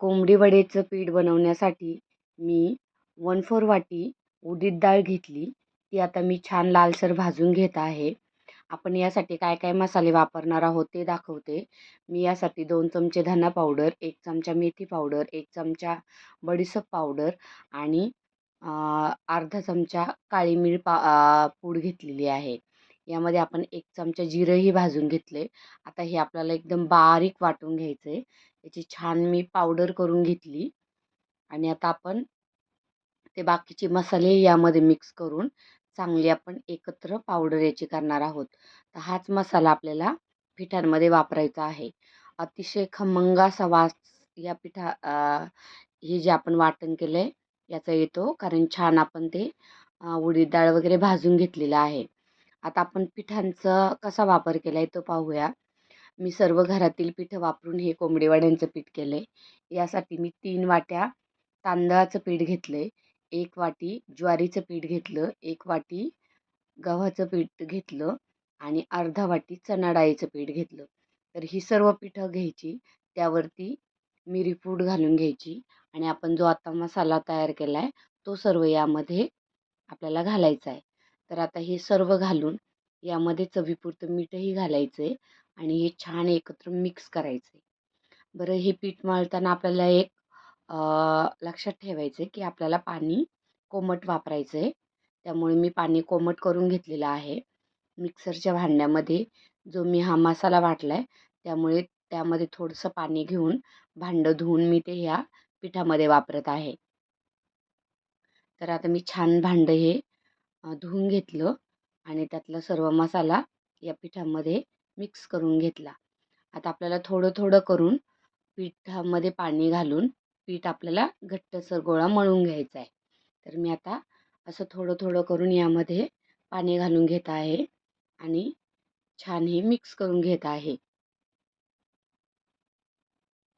कोंबडी वडेचं पीठ बनवण्यासाठी मी वन फोर वाटी उडीद डाळ घेतली. ती आता मी छान लालसर भाजून घेत आहे. आपण यासाठी काय काय मसाले वापरणार आहोत ते दाखवते. मी यासाठी दोन चमचे धना पावडर एक चमचा मेथी पावडर एक चमचा बडीसप पावडर आणि अर्धा चमचा काळी मिरी पा पूड घेतलेली आहे. यामध्ये आपण एक चमचा जिरंही भाजून घेतले. आता हे आपल्याला एकदम बारीक वाटून घ्यायचं आहे याची छान मी पावडर करून घेतली. आणि आता आपण ते बाकीचे मसाले यामध्ये मिक्स करून चांगली आपण एकत्र पावडर याची करणार आहोत. तर हाच मसाला आपल्याला पिठांमध्ये वापरायचा आहे. अतिशय खमंग असा वास या पिठा हे जे आपण वाटण केलं आहे याचा येतो. कारण छान आपण ते उडीद डाळ वगैरे भाजून घेतलेलं आहे. आता आपण पिठांचा कसा वापर केला आहे तो पाहूया. मी सर्व घरातील पिठं वापरून हे कोंबडीवाड्यांचं पीठ केलं आहे यासाठी मी तीन वाट्या तांदळाचं पीठ घेतलं आहे एक वाटी ज्वारीचं पीठ घेतलं. एक वाटी गव्हाचं पीठ घेतलं. आणि अर्धा वाटी चणा डाळीचं पीठ घेतलं. तर ही सर्व पिठं घ्यायची. त्यावरती मिरी पूड घालून घ्यायची. आणि आपण जो आता मसाला तयार केला आहे तो सर्व यामध्ये आपल्याला घालायचा आहे तर आता हे सर्व घालून यामध्ये चवीपुरतं मीठही घालायचं आहे आणि हे छान एकत्र मिक्स करायचं. आहे बरं हे पीठ मळताना आपल्याला एक लक्षात ठेवायचं आहे की आपल्याला पाणी कोमट वापरायचं आहे त्यामुळे मी पाणी कोमट करून घेतलेलं आहे. मिक्सरच्या भांड्यामध्ये जो मी हा मसाला वाटला आहे त्यामुळे त्यामध्ये थोडंसं पाणी घेऊन भांडं धुवून मी ते ह्या पिठामध्ये वापरत आहे. तर आता मी छान भांडं हे धुवून घेतलं आणि त्यातला सर्व मसाला या पिठामध्ये मिक्स करून घेतला. आता आपल्याला थोडं थोडं करून पिठामध्ये पाणी घालून पीठ आपल्याला घट्टसर गोळा मळून घ्यायचा आहे. तर मी आता असं थोडं थोडं करून यामध्ये पाणी घालून घेत आहे आणि छान हे मिक्स करून घेत आहे.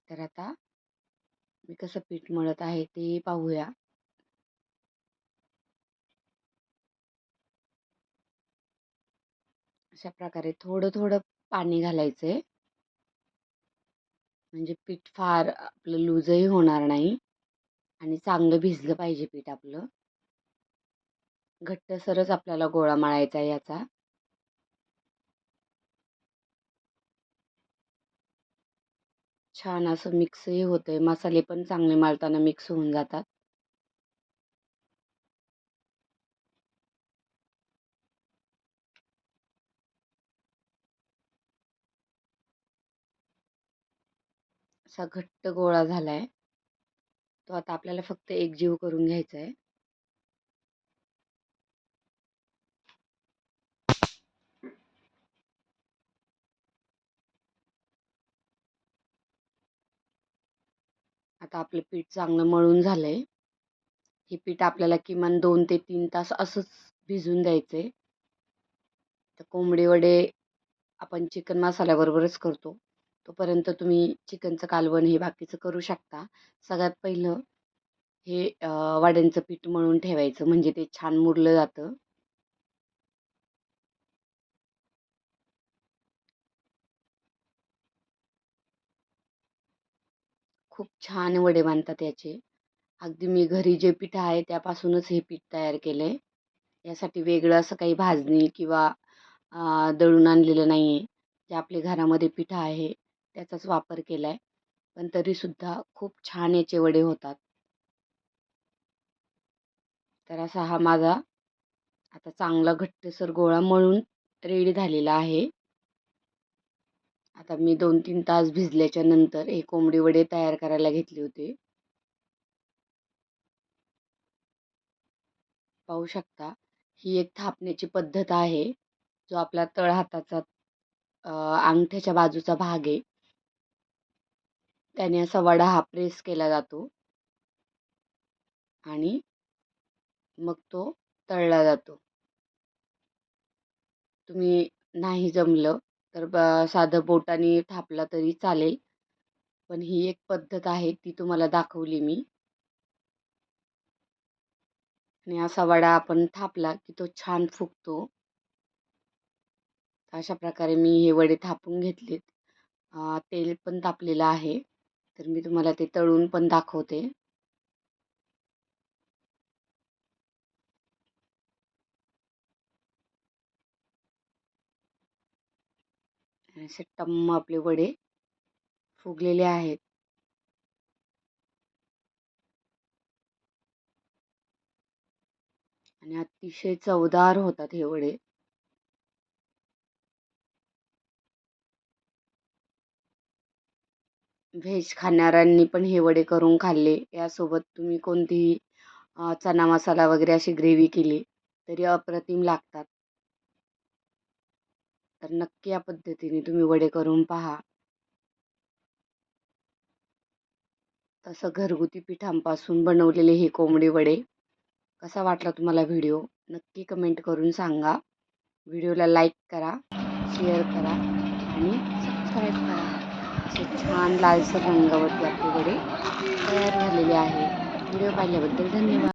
तर आता मी कसं पीठ मळत आहे ते पाहूया. अशा प्रकारे थोडं थोडं पाणी घालायचं आहे म्हणजे पीठ फार आपलं लूजही होणार नाही आणि चांगलं भिजलं पाहिजे पीठ आपलं. घट्टसरच आपल्याला गोळा मळायचा आहे याचा. छान असं मिक्सही होतं आहे मसाले पण चांगले मळताना मिक्स होऊन जातात. असा घट्ट गोळा झाला आहे तो आता आपल्याला फक्त एकजीव करून घ्यायचा आहे आता आपलं पीठ चांगलं मळून झालं आहे हे पीठ आपल्याला किमान दोन ते तीन तास असंच भिजून द्यायचं आहे तर कोंबडी वडे आपण चिकन मसाल्याबरोबरच करतो. तोपर्यंत तुम्ही चिकनचं कालवण हे बाकीचं करू शकता. सगळ्यात पहिलं हे वाड्यांचं पीठ मळून ठेवायचं. म्हणजे ते छान मुरलं जातं. खूप छान वडे बांधतात याचे. अगदी मी घरी जे पीठ आहे त्यापासूनच हे पीठ तयार केलं आहे यासाठी वेगळं असं काही भाजणी किंवा दळून आणलेलं नाही आहे जे आपले घरामध्ये पीठ आहे त्याचाच वापर केला आहे पण तरीसुद्धा खूप छान याचे वडे होतात. तर असा हा माझा आता चांगला घट्टसर गोळा मळून रेडी झालेला आहे. आता मी दोन तीन तास भिजल्याच्या नंतर हे कोंबडी वडे तयार करायला घेतले होते. पाहू शकता ही एक थापण्याची पद्धत आहे जो आपला तळ हाताचा अंगठ्याच्या बाजूचा भाग आहे. त्याने असा वडा हा प्रेस केला जातो. आणि मग तो तळला जातो. तुम्ही नाही जमलं तर ब साधं बोटाने थापला तरी चालेल. पण ही एक पद्धत आहे ती तुम्हाला दाखवली मी. आणि असा वडा आपण थापला की तो छान फुगतो. अशा प्रकारे मी हे वडे थापून घेतलेत. तेल पण तापलेलं आहे. तर मी तुम्हाला ते तळून पण दाखवते. असे टम्म आपले वडे फुगलेले आहेत. आणि अतिशय चवदार होतात हे वडे. व्हेज खाणाऱ्यांनी पण हे वडे करून खाल्ले. यासोबत तुम्ही कोणतीही चणा चना मसाला वगैरे अशी ग्रेव्ही केली तरी अप्रतिम लागतात. तर नक्की या पद्धतीने तुम्ही वडे करून पहा. तसं घरगुती पिठांपासून बनवलेले हे कोंबडी वडे कसा वाटला तुम्हाला व्हिडिओ? नक्की कमेंट करून सांगा. व्हिडिओला लाईक करा शेअर करा आणि सबस्क्राईब करा. असे छान लालसर रंगावरती आपल्याकडे तयार झालेले आहे. व्हिडिओ पाहिल्याबद्दल धन्यवाद.